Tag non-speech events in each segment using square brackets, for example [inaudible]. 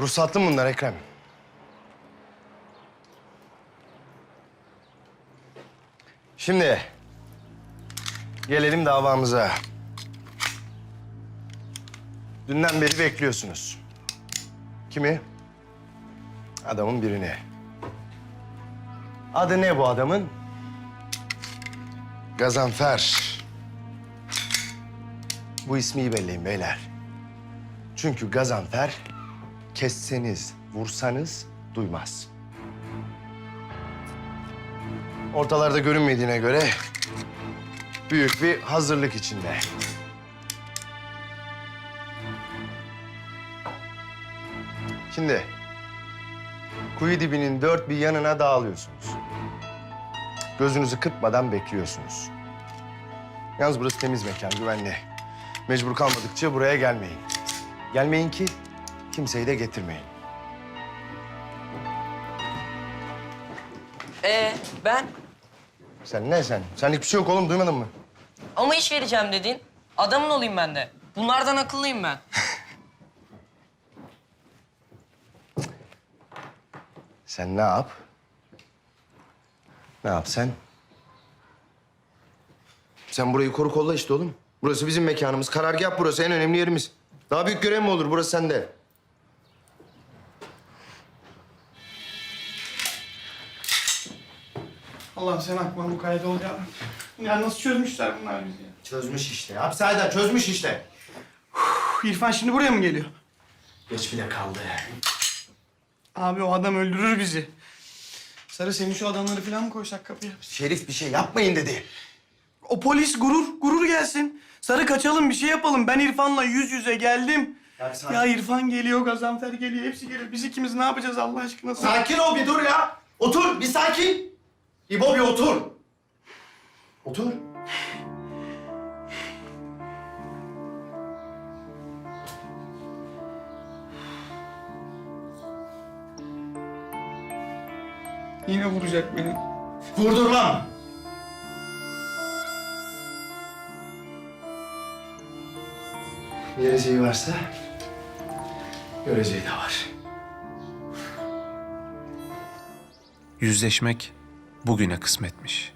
Ruhsatlı bunlar Ekrem? Şimdi gelelim davamıza. Dünden beri bekliyorsunuz. Kimi? Adamın birini. Adı ne bu adamın? Gazanfer. Bu ismi iyi belleyin beyler. Çünkü Gazanfer kesseniz, vursanız duymaz. Ortalarda görünmediğine göre büyük bir hazırlık içinde. Şimdi kuyu dibinin dört bir yanına dağılıyorsunuz. Gözünüzü kırpmadan bekliyorsunuz. Yalnız burası temiz mekan, güvenli. Mecbur kalmadıkça buraya gelmeyin. Gelmeyin ki kimseyi de getirmeyin. Ee, ben Sen ne sen? Sen hiçbir şey yok oğlum duymadın mı? ama iş vereceğim dedin. Adamın olayım ben de. Bunlardan akıllıyım ben. [laughs] Sen ne yap? Ne yap sen? Sen burayı koru kolla işte oğlum. Burası bizim mekanımız. Karargah burası en önemli yerimiz. Daha büyük görev mi olur? Burası sende. Allah'ım sen aklıma mukayyet ol ya. Ya nasıl çözmüşler bunlar bizi ya? Çözmüş işte. Hapishaneden çözmüş işte. Puh, İrfan şimdi buraya mı geliyor? Geç bile kaldı. Abi o adam öldürür bizi. Sarı senin şu adamları falan mı koysak kapıya? Şerif bir şey yapmayın dedi. O polis gurur, gurur gelsin. Sarı kaçalım bir şey yapalım. Ben İrfan'la yüz yüze geldim. Ya sen- Ya İrfan geliyor, Gazanfer geliyor, hepsi geliyor. Biz ikimiz ne yapacağız Allah aşkına? Sakin ol bir dur ya. Otur bir sakin. İbo bir otur. Otur. Yine vuracak beni. Vurdurmam. Geleceği varsa göreceği de var. Yüzleşmek bugüne kısmetmiş.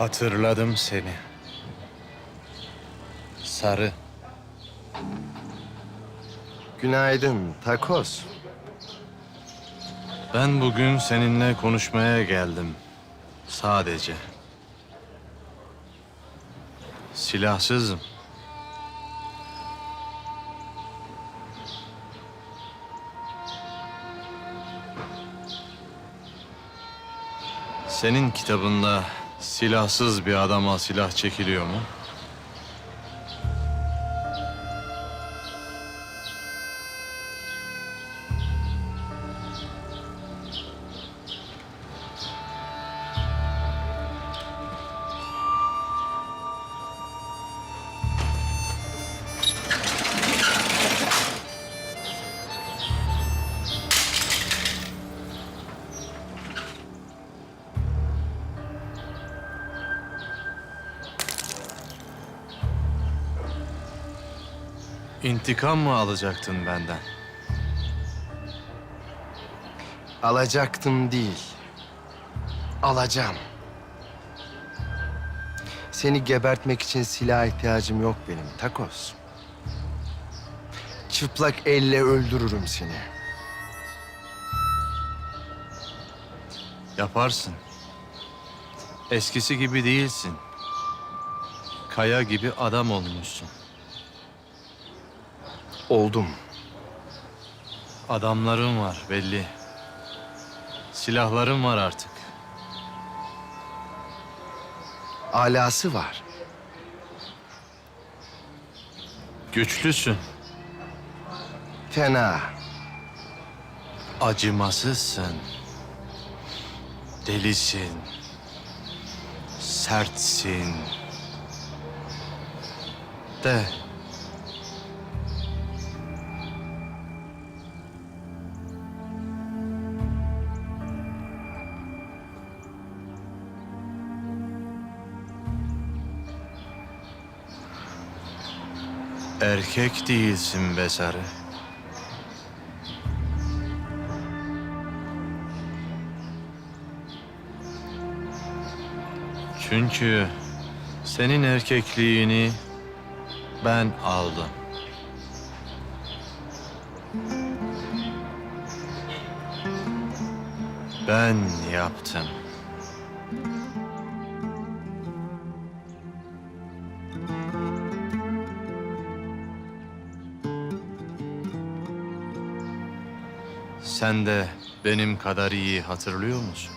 Hatırladım seni. Sarı. Günaydın takos. Ben bugün seninle konuşmaya geldim. Sadece. Silahsızım. Senin kitabında silahsız bir adama silah çekiliyor mu? İntikam mı alacaktın benden? Alacaktım değil. Alacağım. Seni gebertmek için silah ihtiyacım yok benim takos. Çıplak elle öldürürüm seni. Yaparsın. Eskisi gibi değilsin. Kaya gibi adam olmuşsun. Oldum. Adamların var belli. Silahların var artık. Alası var. Güçlüsün. Fena. Acımasızsın. Delisin. Sertsin. De. Erkek değilsin be sarı. Çünkü senin erkekliğini ben aldım. Ben yaptım. Sen de benim kadar iyi hatırlıyor musun?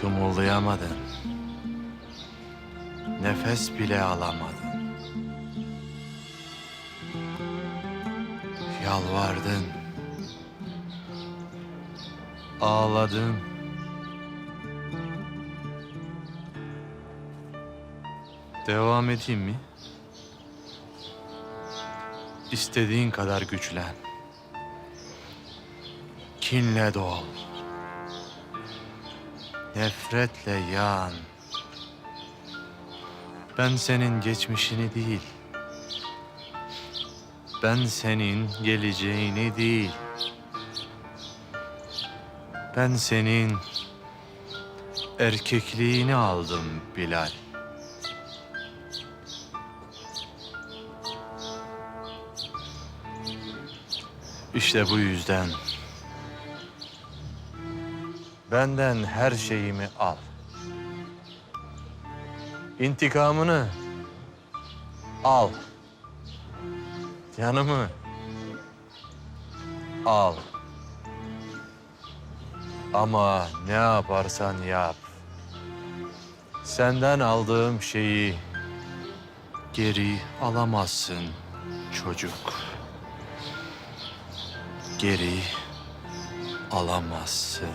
Kımıldayamadın. Nefes bile alamadın. Yalvardın. Ağladın. Devam edeyim mi? İstediğin kadar güçlen. Kinle dol. Nefretle yan. Ben senin geçmişini değil. Ben senin geleceğini değil. Ben senin erkekliğini aldım Bilal. İşte bu yüzden benden her şeyimi al. İntikamını al. Canımı al. Ama ne yaparsan yap. Senden aldığım şeyi geri alamazsın çocuk. Geri alamazsın.